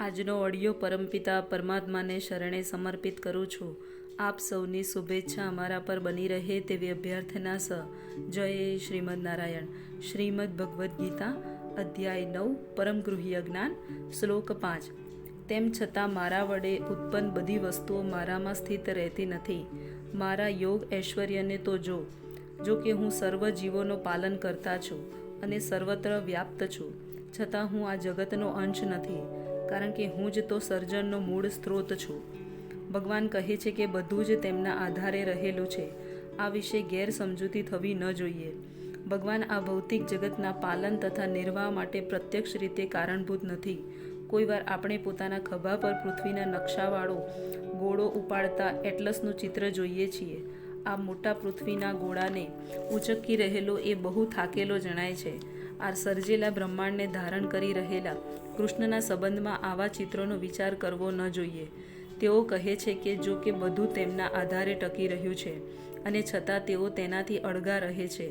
આજનો ઓડિયો પરમપિતા પરમાત્માને શરણે સમર્પિત કરું છું. આપ સૌની શુભેચ્છા અમારા પર બની રહે તેવી અભ્યર્થના સ. જય શ્રીમદ નારાયણ. શ્રીમદ ભગવદ્ ગીતા, અધ્યાય નવ, પરમ ગૃહ્ય જ્ઞાન, શ્લોક પાંચ. તેમ છતાં મારા વડે ઉત્પન્ન બધી વસ્તુઓ મારામાં સ્થિત રહેતી નથી. મારા યોગ ઐશ્વર્યને તો જો જો કે હું સર્વ જીવોનો પાલન કરતા છું અને સર્વત્ર વ્યાપ્ત છું. છતાં હું આ જગતનો અંશ નથી. કારણ કે હું જ તો સર્જનનો મૂળ સ્ત્રોત છું. ભગવાન કહે છે કે બધું જ તેમના આધારે રહેલું છે. આ વિશે ગેરસમજૂતી થવી ન જોઈએ. ભગવાન આ ભૌતિક જગતના પાલન તથા નિર્વાહ માટે પ્રત્યક્ષ રીતે કારણભૂત નથી. કોઈવાર આપણે પોતાના ખભા પર પૃથ્વીના નકશાવાળો ગોળો ઉપાડતા એટલસનું ચિત્ર જોઈએ છીએ. આ મોટા પૃથ્વીના ગોળાને ઉચકી રહેલો એ બહુ થાકેલો જણાય છે. આ સર્જેલા બ્રહ્માંડને ધારણ કરી રહેલા કૃષ્ણના સંબંધમાં આવા ચિત્રોનો વિચાર કરવો ન જોઈએ. તેઓ કહે છે કે જો કે બધું તેમના આધારે ટકી રહ્યું છે અને છતાં તેઓ તેનાથી અળગા રહે છે.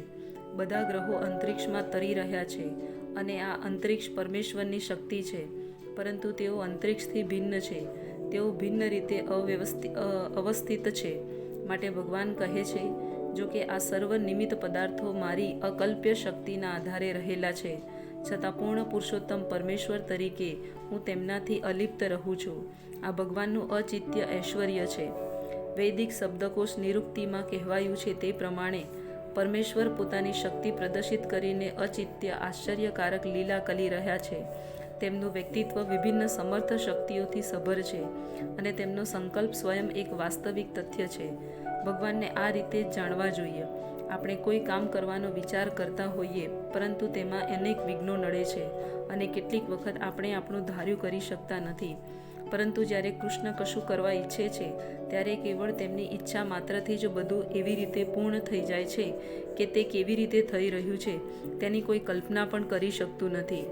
બધા ગ્રહો અંતરિક્ષમાં તરી રહ્યા છે અને આ અંતરિક્ષ પરમેશ્વરની શક્તિ છે, પરંતુ તેઓ અંતરિક્ષથી ભિન્ન છે. તેઓ ભિન્ન રીતે અવ્યવસ્થિત અવસ્થિત છે. માટે ભગવાન કહે છે જો કે આ સર્વ નિમિત્ત પદાર્થો મારી અકલ્પ્ય શક્તિના આધારે રહેલા છે. છતાં પૂર્ણ પુરુષોત્તમ પરમેશ્વર તરીકે હું તેમનાથી અલિપ્ત રહું છું. આ ભગવાનનું અચિત્ય ઐશ્વર્ય છે. વૈદિક શબ્દકોશ નિરુક્તિમાં કહેવાયું છે તે પ્રમાણે, પરમેશ્વર પોતાની શક્તિ પ્રદર્શિત કરીને અચિત્ય આશ્ચર્યકારક લીલા કરી રહ્યા છે. તેમનું વ્યક્તિત્વ વિભિન્ન સમર્થ શક્તિઓથી સભર છે અને તેમનો સંકલ્પ સ્વયં એક વાસ્તવિક તથ્ય છે. ભગવાનને આ રીતે જાણવા જોઈએ. આપણે કોઈ કામ કરવાનો વિચાર કરતા હોઈએ, પરંતુ તેમાં અનેક વિઘ્નો નડે છે અને કેટલીક વખત આપણે આપણું ધાર્યું કરી શકતા નથી. પરંતુ જ્યારે કૃષ્ણ કશું કરવા ઈચ્છે છે, ત્યારે કેવળ તેમની ઈચ્છા માત્રથી જ બધું એવી રીતે પૂર્ણ થઈ જાય છે કે તે કેવી રીતે થઈ રહ્યું છે, તેની કોઈ કલ્પના પણ કરી શકતું નથી.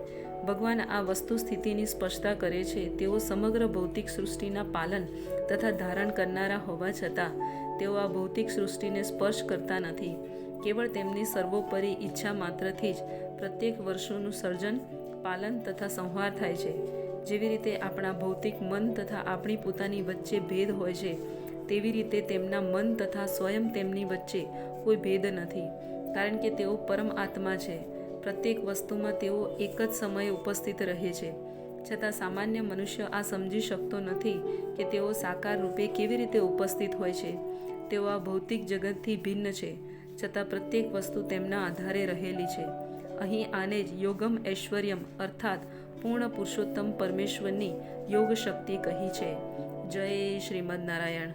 ભગવાન આ વસ્તુ સ્થિતિની સ્પષ્ટતા કરે છે. તેઓ સમગ્ર ભૌતિક સૃષ્ટિના પાલન તથા ધારણ કરનારા હોવા છતાં, તેઓ આ ભૌતિક સૃષ્ટિને સ્પર્શ કરતા નથી. કેવળ તેમની સર્વોપરી ઈચ્છા માત્રથી જ પ્રત્યેક વર્ષોનું સર્જન, પાલન તથા સંહાર થાય છે. જેવી રીતે આપણા ભૌતિક મન તથા આપણી પોતાની વચ્ચે ભેદ હોય છે, તેવી રીતે તેમના મન તથા સ્વયં તેમની વચ્ચે કોઈ ભેદ નથી. કારણ કે તેઓ પરમ આત્મા છે. પ્રત્યેક વસ્તુમાં તેઓ એક જ સમયે ઉપસ્થિત રહે છે. છતાં સામાન્ય મનુષ્ય આ સમજી શકતો નથી કે તેઓ સાકાર રૂપે કેવી રીતે ઉપસ્થિત હોય છે. તેઓ આ ભૌતિક જગતથી ભિન્ન છે, છતાં પ્રત્યેક વસ્તુ તેમના આધારે રહેલી છે. અહીં આને જ યોગમ ઐશ્વર્યમ અર્થાત પૂર્ણ પુરુષોત્તમ પરમેશ્વરની યોગ શક્તિ કહી છે. જય શ્રીમદ નારાયણ.